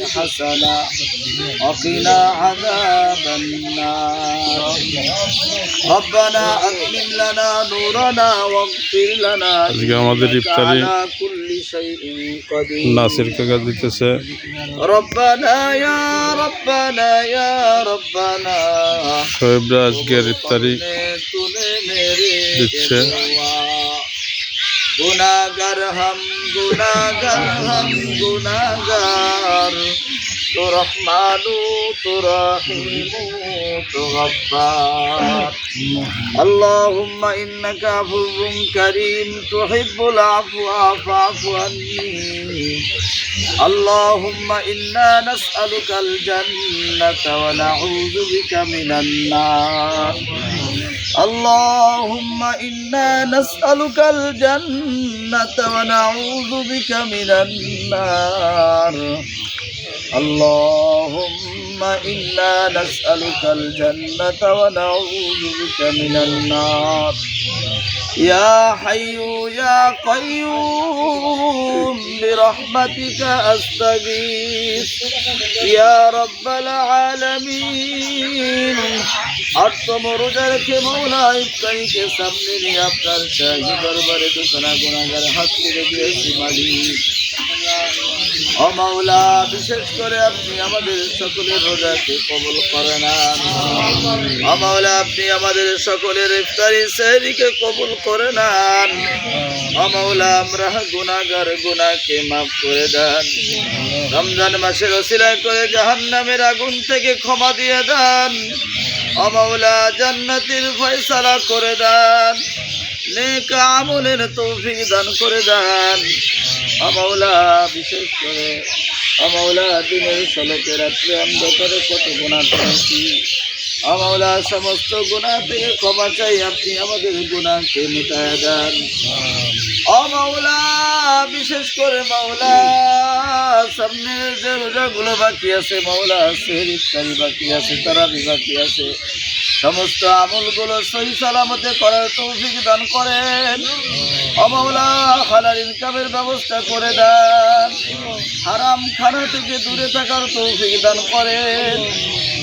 حسنا وقنا عذاب النار. ربنا أكمل لنا نورنا واغفر لنا إنك على كل شيء قدير. ربنا يا ربنا يا ربنا. شعب راجگر افتاري गुनागर हम गुनागर हम गुनागर তু রহমানু তু রহিমু তু গফার আল্লাহুম্মা ইন্নাকা আফুউন কারীম তুহিব্বুল আফওয়া ফা'ফু আন্নি اللهم إنا نسألك الجنة ونعوذ بك من النار اللهم إنا نسألك الجنة ونعوذ بك من النار اللهم إنا نسألك الجنة ونعوذ بك من النار يا حي يا قيوم برحمتك أستغيث يا رب العالمين আটতম রোজা রেখে মৌলা ইফতারিকে সামনে নিয়ে আপনার শাহী দরবারে দোকানা গোনাগার হাত তুলে দিয়েছি মালিক ও মাওলা, বিশেষ করে আপনি আমাদের সকলের রোজাকে কবল করে না ও মাওলা, আপনি আমাদের সকলের ইফতারি সেহরিকে কবুল করে নেন ও মাওলা, আমরা গুনাহগার গুনাহকে মাফ করে দেন। রমজান মাসের ওসিলায় করে জাহান্নামের আগুন থেকে ক্ষমা দিয়ে দেন। ও মাওলা, জান্নাতের ফয়সালা করে দেন। নেক আমলের তৌফিক দান করে দেন আমাওলা বিশেষ করে আমাওলা দিনের সলকে রাত্রে অন্ধকারে কত গুণা করেছি। আমাওলা সমস্ত গুণা থেকে ক্ষমা চাই, আপনি আমাদের গুণাকে মিটায় দেন। অমাওলা বিশেষ করে মাওলা, সামনে যে রোজাগুলো বাকি আছে, মাওলা সেহর ইফতারি বাকি আছে, তারাবি বাকি আছে। সমস্ত আমলগুলো সহি সালামতে করার তৌফিক দান করেন। অমাওলা হালাল ইনকামের ব্যবস্থা করে দেন। হারাম খানা থেকে দূরে থাকার তৌফিক দান করেন।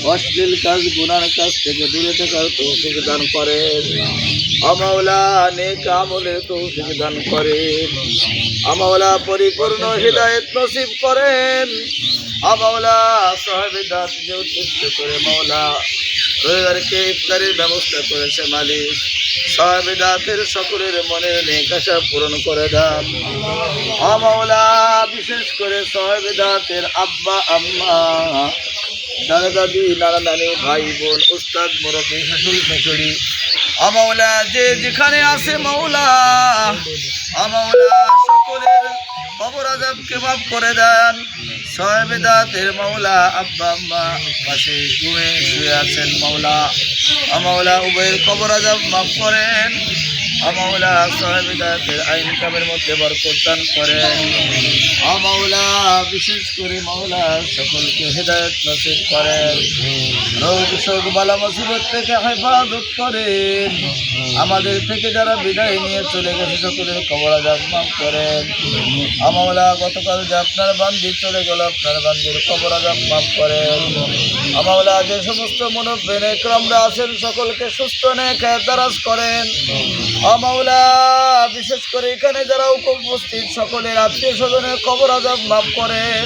অশ্লীল কাজ, গুনার কাজ থেকে দূরে থাকার তৌফিক দান করেন। আমাওলা নেক আমলের তৌফিক দান করেন। আমাওলা পরিপূর্ণ হৃদায়ত নসিব করেন। আমাওলা সাহেবের দাঁতকে উদ্দেশ্য করে মাওলা রবিবারকে ইফতারের ব্যবস্থা করেছে মালিক। সাহেবের দাঁতের সকলের মনের নেকাশা পূরণ করে দাম আমাওলা বিশেষ করে সাহেবের দাঁতের আব্বা, আম্মা, দাদা দাদি, নানা নানি, ভাই, বোন, উস্তাদ, মুরব্বী শাশুড়ি শাশুড়ি আমাওলা যে যেখানে আছে মৌলা আমাওলা সকলের খবর আজাবকে মাফ করে দেন। সহেবেদাতের মাওলা, আব্বা, আম্মা পাশে ঘুমে শুয়ে আছেন মৌলা আমাওলা উভয়ের খবর আজাব মাফ করেন। আইন কামের মধ্যে করেন। বিশেষ করে সকলকে করেন। বালা থেকে করেন। আমাদের থেকে যারা বিদায় নিয়ে চলে গেছে, সকলের কবর আজাব করেন। আমাওলা, গতকাল যে আপনার বান্দি চলে গেল, আপনার বান্দির কবর আজাব করেন। আমাওলা, যে সমস্ত মনোবেন ক্রমরা আছেন, সকলকে সুস্থ নেখে দারাজ করেন। বিশেষ করে এখানে যারা উপস্থিত সকলের আত্মীয় স্বজনের কবর আজাব মাফ করেন।